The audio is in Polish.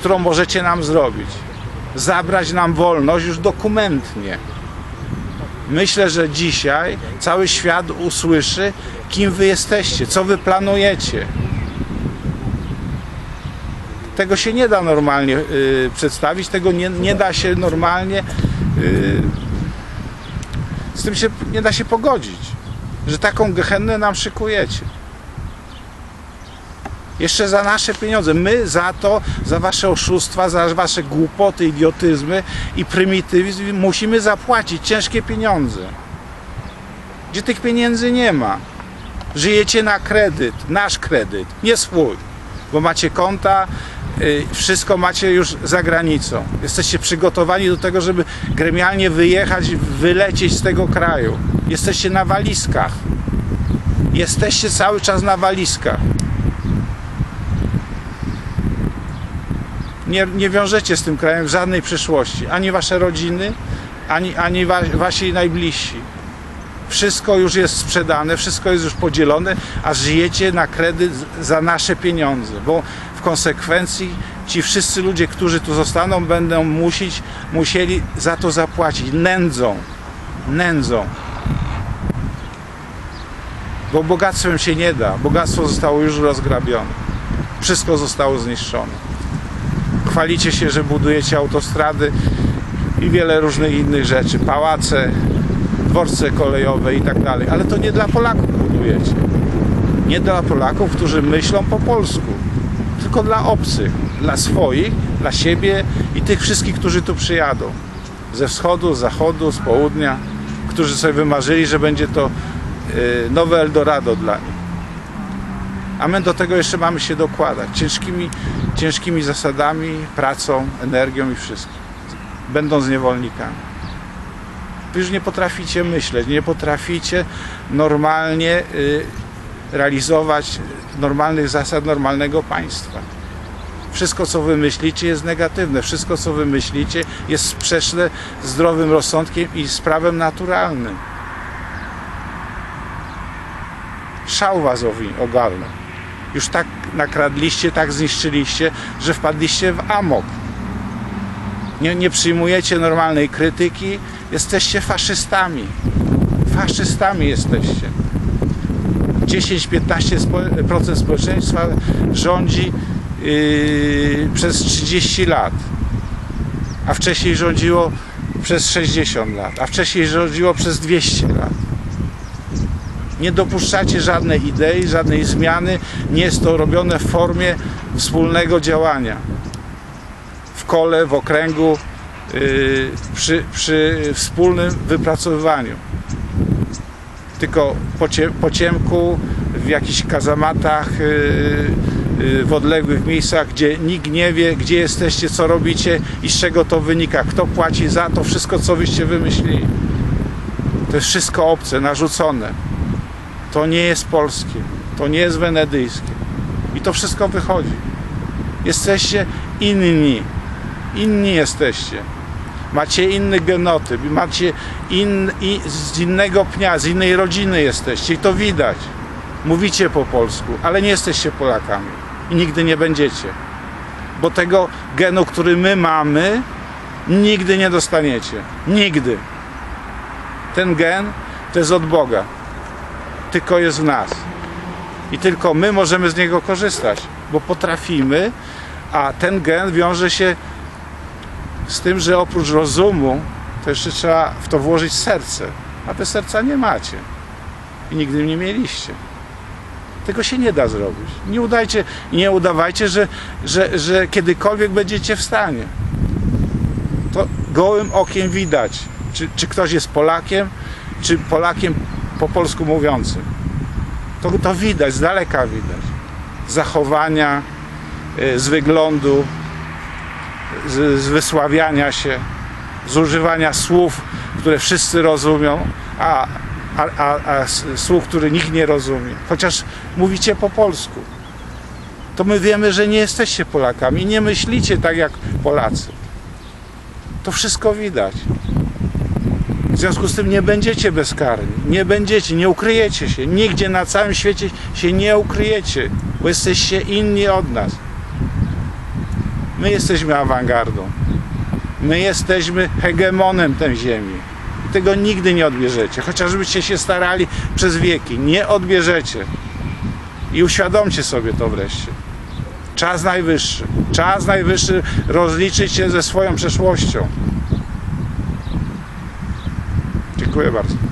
którą możecie nam zrobić. Zabrać nam wolność już dokumentnie. Myślę, że dzisiaj cały świat usłyszy, kim wy jesteście, co wy planujecie. Tego się nie da normalnie y, przedstawić, tego nie, nie da się normalnie. y, z tym się nie da się pogodzić, że taką gehennę nam szykujecie. Jeszcze za nasze pieniądze. My za to, za wasze oszustwa, za wasze głupoty, idiotyzmy i prymitywizm musimy zapłacić ciężkie pieniądze. Gdzie tych pieniędzy nie ma. Żyjecie na kredyt, nasz kredyt, nie swój. Bo macie konta, y, wszystko macie już za granicą. Jesteście przygotowani do tego, żeby gremialnie wyjechać, wylecieć z tego kraju. Jesteście na walizkach. Jesteście cały czas na walizkach. Nie, nie wiążecie z tym krajem żadnej przyszłości. Ani wasze rodziny, ani, ani wa, wasi najbliżsi. Wszystko już jest sprzedane, wszystko jest już podzielone, a żyjecie na kredyt za nasze pieniądze, bo w konsekwencji ci wszyscy ludzie, którzy tu zostaną, będą musić, musieli za to zapłacić. Nędzą. Nędzą. Bo bogactwem się nie da. Bogactwo zostało już rozgrabione. Wszystko zostało zniszczone chwalicie się, że budujecie autostrady i wiele różnych innych rzeczy, pałace, dworce kolejowe i tak dalej, ale to nie dla Polaków budujecie. Nie dla Polaków, którzy myślą po polsku, tylko dla obcych, dla swoich, dla siebie i tych wszystkich, którzy tu przyjadą. Ze wschodu, z zachodu, z południa, którzy sobie wymarzyli, że będzie to y, nowe Eldorado dla nich. A my do tego jeszcze mamy się dokładać ciężkimi, ciężkimi zasadami, pracą, energią i wszystkim. Będąc niewolnikami. Wy już nie potraficie myśleć, nie potraficie normalnie y, realizować normalnych zasad normalnego państwa. Wszystko, co wy myślicie, jest negatywne. Wszystko, co wy myślicie, jest sprzeczne z zdrowym rozsądkiem i z prawem naturalnym. Szał was ogarnął już tak nakradliście, tak zniszczyliście, że wpadliście w amok. Nie, nie przyjmujecie normalnej krytyki, jesteście faszystami. Faszystami jesteście. 10-15% społeczeństwa rządzi yy, przez 30 lat, a wcześniej rządziło przez 60 lat, a wcześniej rządziło przez 200 lat nie dopuszczacie żadnej idei, żadnej zmiany. Nie jest to robione w formie wspólnego działania. W kole, w okręgu, yy, przy, przy wspólnym wypracowywaniu. Tylko po, cie, po ciemku, w jakichś kazamatach, yy, yy, w odległych miejscach, gdzie nikt nie wie, gdzie jesteście, co robicie i z czego to wynika, kto płaci za to wszystko, co wyście wymyślili. To jest wszystko obce, narzucone. To nie jest polskie, to nie jest wenedyjskie. I to wszystko wychodzi. Jesteście inni. Inni jesteście. Macie inny genotyp, macie in, i, z innego pnia, z innej rodziny jesteście i to widać. Mówicie po polsku, ale nie jesteście Polakami i nigdy nie będziecie. Bo tego genu, który my mamy, nigdy nie dostaniecie. Nigdy. Ten gen to jest od Boga tylko jest w nas. I tylko my możemy z niego korzystać, bo potrafimy, a ten gen wiąże się z tym, że oprócz rozumu, to jeszcze trzeba w to włożyć serce. A te serca nie macie. I nigdy nie mieliście. Tego się nie da zrobić. Nie udajcie, nie udawajcie, że, że, że kiedykolwiek będziecie w stanie. To gołym okiem widać, czy, czy ktoś jest Polakiem, czy Polakiem po polsku mówiącym. To, to widać, z daleka widać. Zachowania, y, z wyglądu, z, z wysławiania się, z używania słów, które wszyscy rozumią, a, a, a, a słów, które nikt nie rozumie. Chociaż mówicie po polsku. To my wiemy, że nie jesteście Polakami nie myślicie tak jak Polacy. To wszystko widać. W związku z tym nie będziecie bezkarni. Nie będziecie, nie ukryjecie się. Nigdzie na całym świecie się nie ukryjecie, bo jesteście inni od nas. My jesteśmy awangardą. My jesteśmy hegemonem tej ziemi. Tego nigdy nie odbierzecie. Chociażbyście się starali przez wieki. Nie odbierzecie. I uświadomcie sobie to wreszcie. Czas najwyższy. Czas najwyższy rozliczyć się ze swoją przeszłością. Dziękuję bardzo.